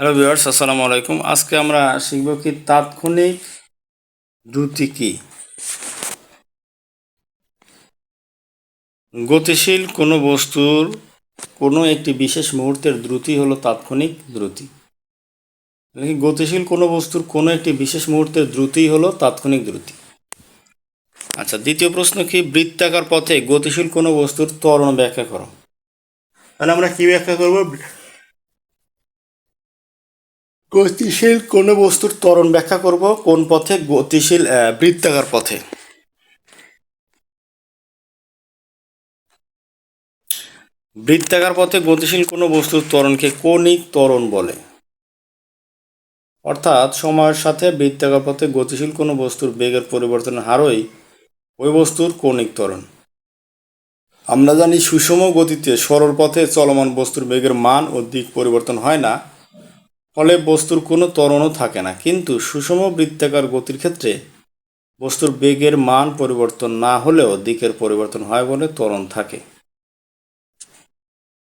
Hello viewers আসসালামু আলাইকুম। আজকে আমরা শিখব কি তাৎক্ষণিক দ্রুতি কি? গতিশীল কোনো বস্তুর কোনো একটি বিশেষ মুহূর্তের দ্রুতি হলো তাৎক্ষণিক দ্রুতি। গতিশীল কোনো বস্তুর কোনো একটি বিশেষ মুহূর্তের দ্রুতি হলো তাৎক্ষণিক দ্রুতি। আচ্ছা দ্বিতীয় প্রশ্ন কি? বৃত্তাকার পথে গতিশীল কোনো বস্তুর ত্বরণ ব্যাখ্যা করো। তাহলে আমরা কি ব্যাখ্যা করব? গতিশীল কোনো বস্তুর ত্বরণ ব্যাখ্যা করব? কোন পথে গতিশীল বৃত্তাকার পথে? বৃত্তাকার পথে গতিশীল কোনো বস্তুর ত্বরণকে কৌণিক ত্বরণ বলে। অর্থাৎ সময়ের সাথে বৃত্তাকার পথে গতিশীল কোনো বস্তুর বেগের পরিবর্তনের হারই ওই বস্তুর কৌণিক ত্বরণ। আমরা জানি সুষম গতিতে সরল পথে চলমান বস্তুর বেগের মান ও দিক পরিবর্তন হয় না। ফলে বস্তুর কোনো ত্বরণও থাকে না। কিন্তু সুষম বৃত্তাকার গতির ক্ষেত্রে বস্তুর বেগের মান পরিবর্তন না হলেও দিকের পরিবর্তন হয় বলে ত্বরণ থাকে।